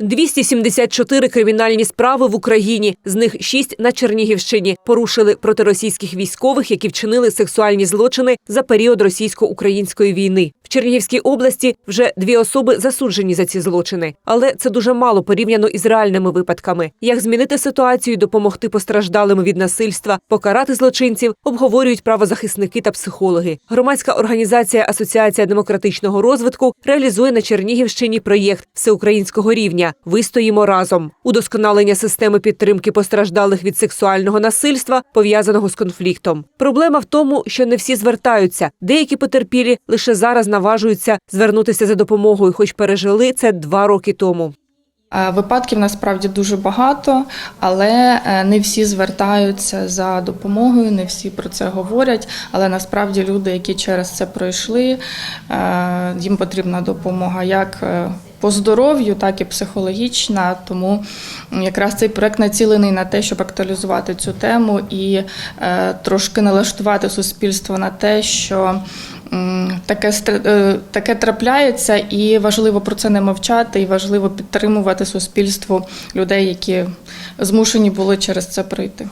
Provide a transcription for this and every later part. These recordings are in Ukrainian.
274 кримінальні справи в Україні, з них 6 на Чернігівщині. Порушили проти російських військових, які вчинили сексуальні злочини за період російсько-української війни. В Чернігівській області вже дві особи засуджені за ці злочини, але це дуже мало порівняно із реальними випадками. Як змінити ситуацію, допомогти постраждалим від насильства, покарати злочинців, обговорюють правозахисники та психологи. Громадська організація Асоціація демократичного розвитку реалізує на Чернігівщині проєкт всеукраїнського рівня Вистоїмо разом. Удосконалення системи підтримки постраждалих від сексуального насильства, пов'язаного з конфліктом. Проблема в тому, що не всі звертаються. Деякі потерпілі лише зараз наважуються звернутися за допомогою, хоч пережили це два роки тому. Е, Випадків насправді дуже багато, але е, не всі звертаються за допомогою, не всі про це говорять. Але насправді люди, які через це пройшли, е, їм потрібна допомога як по здоров'ю, так і психологічна. Тому якраз цей проект націлений на те, щоб актуалізувати цю тему і трошки налаштувати суспільство на те, що. Таке е, таке трапляється, і важливо про це не мовчати, і важливо підтримувати суспільство людей, які змушені були через це пройти.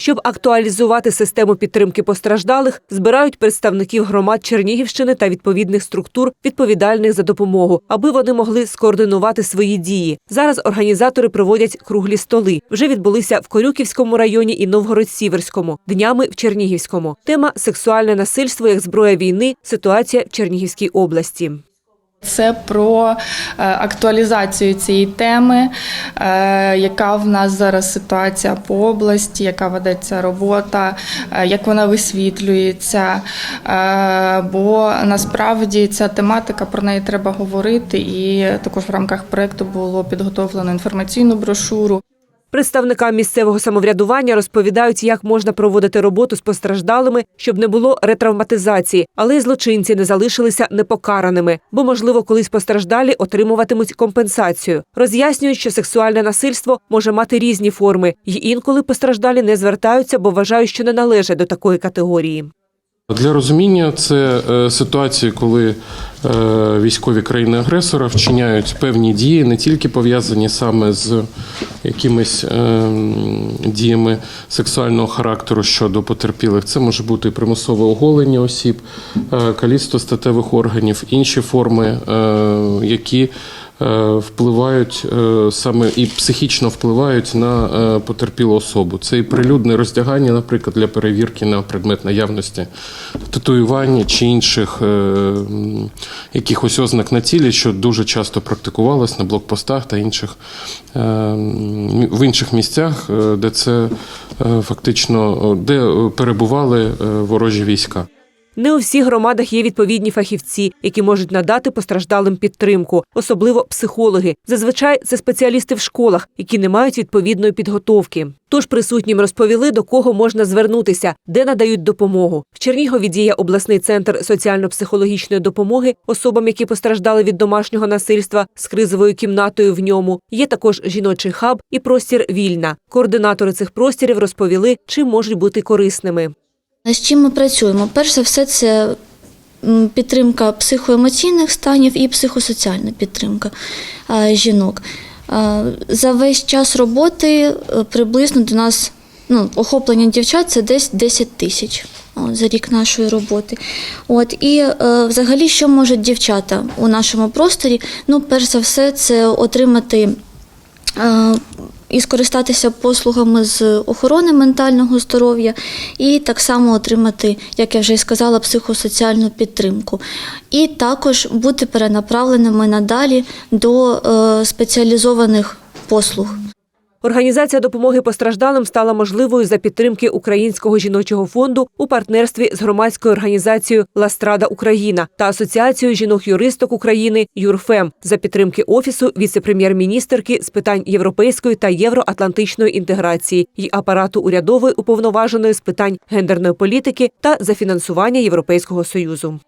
Щоб актуалізувати систему підтримки постраждалих, збирають представників громад Чернігівщини та відповідних структур, відповідальних за допомогу, аби вони могли скоординувати свої дії. Зараз організатори проводять круглі столи. Вже відбулися в Корюківському районі і Новгород-Сіверському, днями в Чернігівському. Тема сексуальне насильство як зброя війни. Ситуація в Чернігівській області. Це про е, актуалізацію цієї теми, е, яка в нас зараз ситуація по області, яка ведеться робота, е, як вона висвітлюється. Бо насправді ця тематика про неї треба говорити, і також в рамках проекту було підготовлено інформаційну брошуру. Представникам місцевого самоврядування розповідають, як можна проводити роботу з постраждалими, щоб не було ретравматизації, але й злочинці не залишилися непокараними, бо, можливо, колись постраждалі отримуватимуть компенсацію. Роз'яснюють, що сексуальне насильство може мати різні форми, й інколи постраждалі не звертаються, бо вважають, що не належать до такої категорії. Для розуміння це е, ситуації, коли е, військові країни-агресора вчиняють певні дії, не тільки пов'язані саме з якимись е, діями сексуального характеру щодо потерпілих. Це може бути примусове оголення осіб, каліцтво статевих органів, інші форми, які впливають е, саме і психічно впливають на е, потерпілу особу. Це і прилюдне роздягання, наприклад, для перевірки на предмет наявності татуювань чи інших е, якихось ознак на тілі, що дуже часто практикувалось на блокпостах та інших е, в інших місцях, е, де це е, фактично е, де е, перебували е, ворожі війська. Не у всіх громадах є відповідні фахівці, які можуть надати постраждалим підтримку, особливо психологи. Зазвичай це спеціалісти в школах, які не мають відповідної підготовки. Тож присутнім розповіли, до кого можна звернутися, де надають допомогу. В Чернігові діє обласний центр соціально-психологічної допомоги особам, які постраждали від домашнього насильства з кризовою кімнатою в ньому. Є також жіночий хаб і простір вільна. Координатори цих простірів розповіли, чим можуть бути корисними. З чим ми працюємо? Перш за все, це підтримка психоемоційних станів і психосоціальна підтримка е, жінок. Е, За весь час роботи е, приблизно до нас ну, охоплення дівчат це десь 10 тисяч за рік нашої роботи. От і е, взагалі, що можуть дівчата у нашому просторі? Ну, перш за все, це отримати. І скористатися послугами з охорони ментального здоров'я, і так само отримати, як я вже і сказала, психосоціальну підтримку. І також бути перенаправленими надалі до е, спеціалізованих послуг. Організація допомоги постраждалим стала можливою за підтримки Українського жіночого фонду у партнерстві з громадською організацією Ластрада Україна та Асоціацією жінок-юристок України Юрфем за підтримки офісу віце-прем'єр-міністерки з питань європейської та євроатлантичної інтеграції і апарату урядової уповноваженої з питань гендерної політики та за фінансування Європейського союзу.